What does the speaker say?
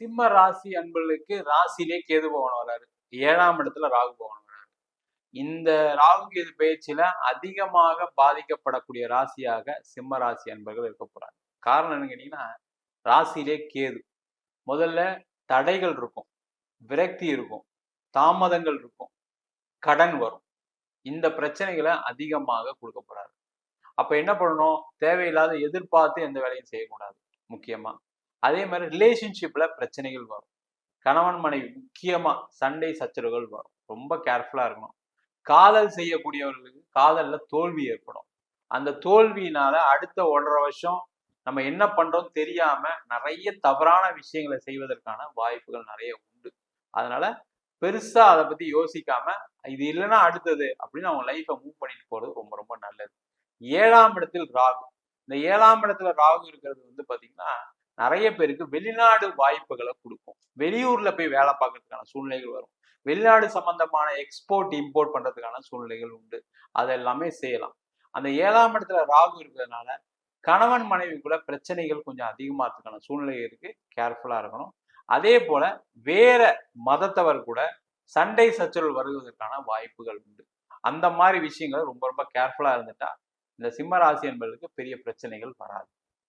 சிம்ம ராசி அன்பர்களுக்கு ராசிலே கேது பவன் வராரு ஏழாம் இடத்துல ராகு பவன் வராரு இந்த ராகு கேது பயிற்சியில அதிகமாக பாதிக்கப்படக்கூடிய ராசியாக சிம்ம ராசி அன்பர்கள் இருக்க போறாங்க. காரணம் என்னன்னு கேட்டீங்கன்னா ராசியிலே கேது. முதல்ல தடைகள் இருக்கும். விரக்தி இருக்கும். தாமதங்கள் இருக்கும். கடன் வரும். இந்த பிரச்சனைகளை அதிகமாக கொடுக்க போறாரு. அப்ப என்ன பண்ணணும்? தேவையில்லாத எதிர்பார்த்து எந்த வேலையும் செய்யக்கூடாது. முக்கியமா அதே மாதிரி ரிலேஷன்ஷிப்ல பிரச்சனைகள் வரும். கணவன் மனைவி முக்கியமா சண்டை சச்சரவுகள் வரும். ரொம்ப கேர்ஃபுல்லா இருக்கணும். காதல் செய்யக்கூடியவர்களுக்கு காதல்ல தோல்வி ஏற்படும். அந்த தோல்வியினால அடுத்த ஒன்றரை வருஷம் நம்ம என்ன பண்றோம் தெரியாம நிறைய தவறான விஷயங்களை செய்வதற்கான வாய்ப்புகள் நிறைய உண்டு. அதனால பெருசா அதை பத்தி யோசிக்காம இது இல்லைன்னா அடுத்தது அப்படின்னு அவங்க லைஃப்பை மூவ் பண்ணிட்டு போறது ரொம்ப ரொம்ப நல்லது. ஏழாம் இடத்தில் ராகு. இந்த ஏழாம் இடத்துல ராகு இருக்கிறது வந்து பாத்தீங்கன்னா நிறைய பேருக்கு வெளிநாடு வாய்ப்புகளை கொடுக்கும். வெளியூர்ல போய் வேலை பார்க்கறதுக்கான சூழ்நிலைகள் வரும். வெளிநாடு சம்பந்தமான எக்ஸ்போர்ட் இம்போர்ட் பண்றதுக்கான சூழ்நிலைகள் உண்டு. அது எல்லாமே செய்யலாம். அந்த ஏழாம் இடத்துல ராகு இருக்கிறதுனால கணவன் மனைவிக்குள்ள பிரச்சனைகள் கொஞ்சம் அதிகமாகிறதுக்கான சூழ்நிலை இருக்கு. கேர்ஃபுல்லா இருக்கணும். அதே போல வேற மதத்தவர் கூட சண்டை சச்சரவு வருவதற்கான வாய்ப்புகள் உண்டு. அந்த மாதிரி விஷயங்கள் ரொம்ப ரொம்ப கேர்ஃபுல்லா இருந்துட்டா இந்த சிம்ம ராசி என்பதற்கு பெரிய பிரச்சனைகள் வராது.